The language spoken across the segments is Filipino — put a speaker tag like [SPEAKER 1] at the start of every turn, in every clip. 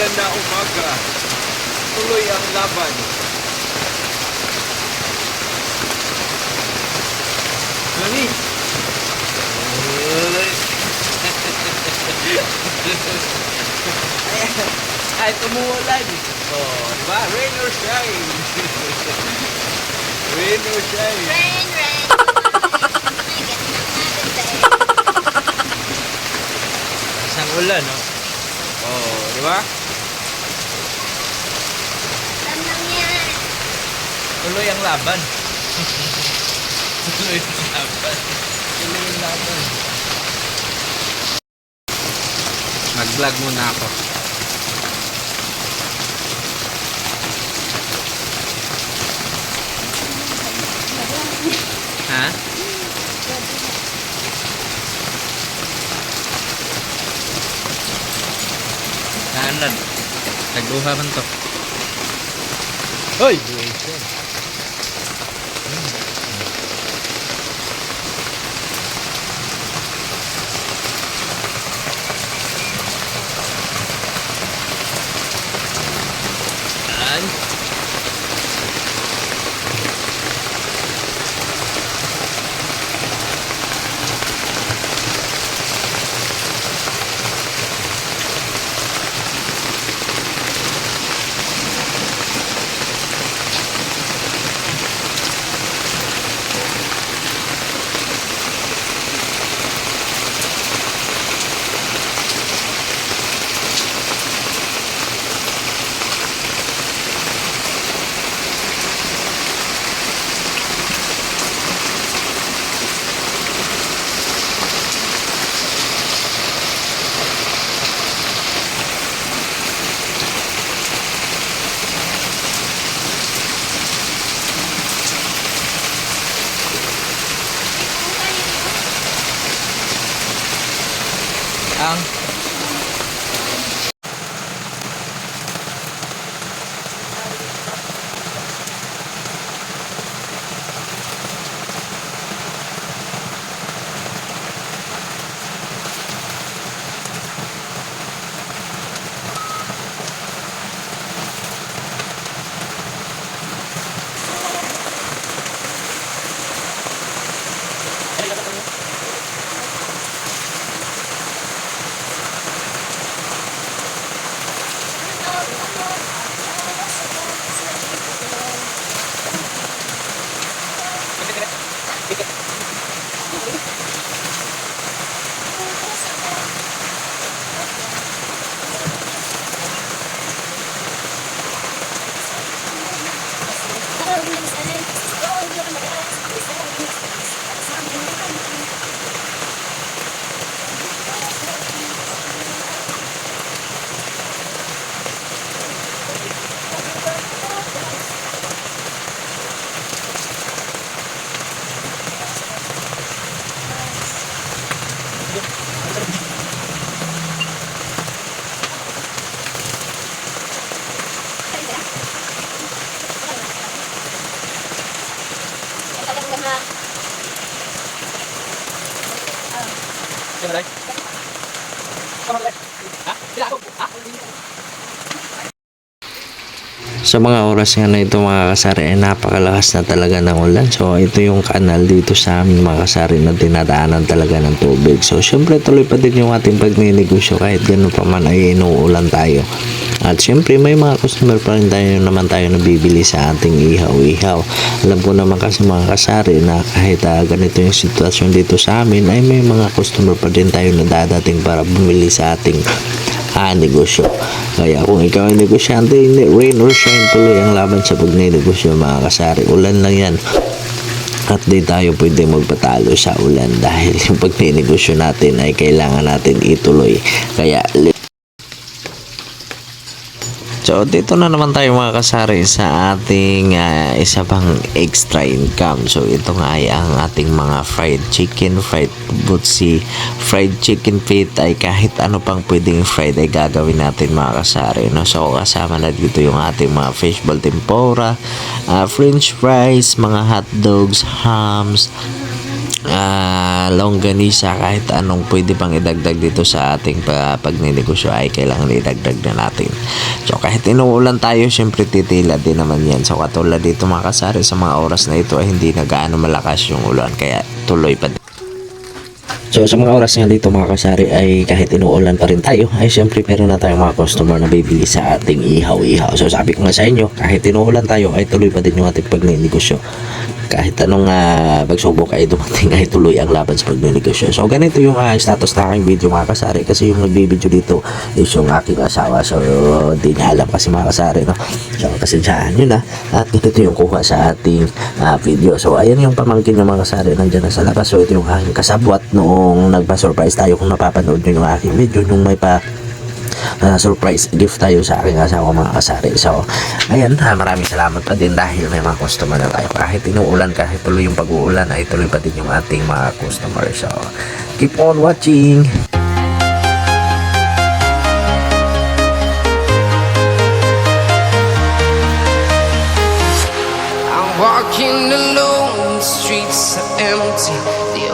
[SPEAKER 1] Maulan na umaga. Tuloy ang laban. Nani? Kahit umuulan. Oh, di ba? Rain or shine. Rain or shine.
[SPEAKER 2] Rain, rain.
[SPEAKER 1] Isang ulan, no? Oh, di ba?
[SPEAKER 2] Alam lang yan.
[SPEAKER 1] Tuloy ang laban. Tuloy ang laban. Tuloy ang laban. Mag-vlog muna ako. Ha? Naanan. Nagluha man to. Hoy! Yan. 啊。right?
[SPEAKER 3] Sa mga oras nga na ito mga kasari ay napakalakas na talaga ng ulan. So ito yung kanal dito sa amin mga kasari na dinadaanan talaga ng tubig. So syempre tuloy pa din yung ating pagninegosyo kahit ganun pa man ay inuulan tayo. At syempre may mga customer pa rin tayo naman tayo nabibili sa ating ihaw-ihaw. Alam ko naman kasi mga kasari na kahit ah, ganito yung sitwasyon dito sa amin ay may mga customer pa din tayo na dadating para bumili sa ating ah, negosyo. Kaya kung ikaw ay negosyante, hindi, rain or shine tuloy ang laban sa pagnegosyo mga kasari. Ulan lang yan. At di tayo pwede magpatalo sa ulan dahil yung pagnegosyo natin ay kailangan natin ituloy. Kaya So, dito na naman tayo mga kasari sa ating ah, isa pang extra income. So, ito nga ay ang ating mga fried chicken, fried butsi, fried chicken feet ay kahit ano pang pwedeng fried ay gagawin natin mga kasari. No? So, kasama na dito yung ating mga fishball tempura, ah, french fries, mga hot dogs, hams, ah, longganisa kahit anong pwede pang idagdag dito sa ating pa, pagninegosyo ay kailangan idagdag na natin. So kahit inuulan tayo, syempre titila din naman yan. So katulad dito mga kasari, sa mga oras na ito ay hindi na gaano malakas yung ulan kaya tuloy pa din. So sa mga oras nga dito mga kasari ay kahit inuulan pa rin tayo ay syempre meron na tayong mga customer na bibili sa ating ihaw-ihaw. So sabi ko nga sa inyo kahit inuulan tayo ay tuloy pa din yung ating pagninegosyo. Kahit anong uh, pagsubok ay dumating ay tuloy ang laban sa pagninegosyo. So ganito yung ah, status na aking video mga kasari kasi yung nagbibideo dito is yung aking asawa. So di niya alam kasi mga kasari no. So kasi dyan yun na at ganito yung kuha sa ating ah, video. So ayan yung pamangkin ng mga kasari nandyan na sa labas. So ito yung aking kasabwat noong nagpa-surprise tayo kung napapanood nyo yung aking video nung may pa ah, surprise gift tayo sa aking asawa mga kasari. So, ayan, ah, maraming salamat pa din dahil may mga customer na tayo. Kahit inuulan, kahit tuloy yung pag-uulan, ay tuloy pa din yung ating mga customer. So, keep on watching!
[SPEAKER 4] I'm walking alone, the streets are empty.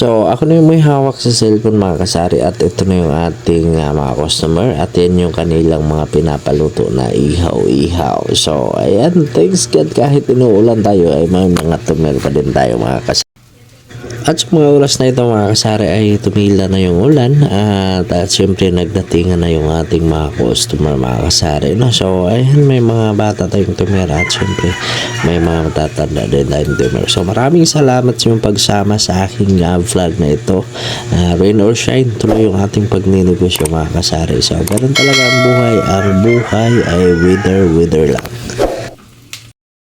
[SPEAKER 3] So, ako na yung may hawak sa cellphone mga kasari at ito na yung ating ah, mga customer at yan yung kanilang mga pinapaluto na ihaw-ihaw. So, ayan, thanks God kahit inuulan tayo ay may mga tumer pa din tayo mga kasari. At sa mga oras na ito mga kasari ay tumila na yung ulan at, at syempre nagdatingan na yung ating mga customer mga kasari. No? So ayan may mga bata tayong tumira at syempre may mga matatanda din tayong tumira. So maraming salamat sa yung pagsama sa aking uh, vlog na ito. Uh, rain or shine tuloy yung ating pagninegosyo mga kasari. So ganun talaga ang buhay. Ang buhay ay wither wither lang.